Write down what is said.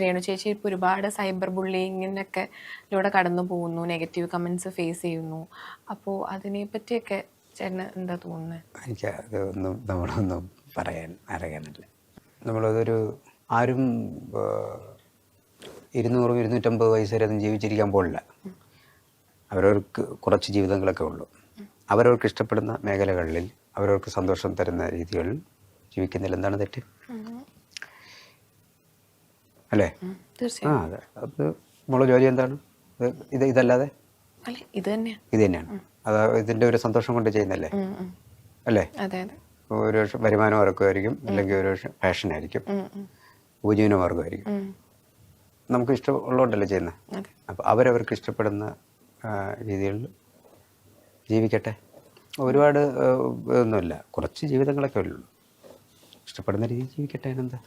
രേണു ചേച്ചി ഇപ്പോൾ ഒരുപാട് സൈബർ ബുള്ളിങ്ങിനൊക്കെ ലൂടെ കടന്നു പോകുന്നു. നെഗറ്റീവ് കമൻസ് ഫേസ് ചെയ്യുന്നു. അപ്പോൾ അതിനെ പറ്റിയൊക്കെ ചേട്ടന് എന്താ തോന്നുന്നത് എനിക്ക് അതൊന്നും നമ്മളൊന്നും പറയാൻ അറിയാനില്ല നമ്മളതൊരു ആരും ഇരുന്നൂറും ഇരുന്നൂറ്റമ്പത് വയസ്സ് വരെ ഒന്നും ജീവിച്ചിരിക്കാൻ പോലില്ല അവരവർക്ക് കുറച്ച് ജീവിതങ്ങളൊക്കെ ഉള്ളൂ. അവരവർക്ക് ഇഷ്ടപ്പെടുന്ന മേഖലകളിൽ അവരവർക്ക് സന്തോഷം തരുന്ന രീതികളിൽ ജീവിക്കുന്നതിൽ എന്താണ് തെറ്റ്? അല്ലേ? ആ അതെ. അത് നമ്മളെ ജോലി എന്താണ്? ഇത് ഇത് ഇതല്ലാതെ? ഇത് തന്നെയാണ് ഇത് തന്നെയാണ്. അത് ഇതിന്റെ ഒരു സന്തോഷം കൊണ്ട് ചെയ്യുന്നല്ലേ. അല്ലേ? ഒരു വരുമാന വർഗമായിരിക്കും അല്ലെങ്കിൽ ഒരു ഫാഷൻ ആയിരിക്കും ഉപജീവന മാർഗമായിരിക്കും നമുക്ക് ഇഷ്ടമുള്ളതുകൊണ്ടല്ലേ ചെയ്യുന്നത് അപ്പം അപ്പോൾ അവരവർക്ക് ഇഷ്ടപ്പെടുന്ന രീതിയിൽ ജീവിക്കട്ടെ. ഒരുപാട് ഇതൊന്നുമില്ല. കുറച്ച് ജീവിതങ്ങളൊക്കെ ഉള്ളൂ. ഇഷ്ടപ്പെടുന്ന രീതിയിൽ ജീവിക്കട്ടെ അതിനെന്താ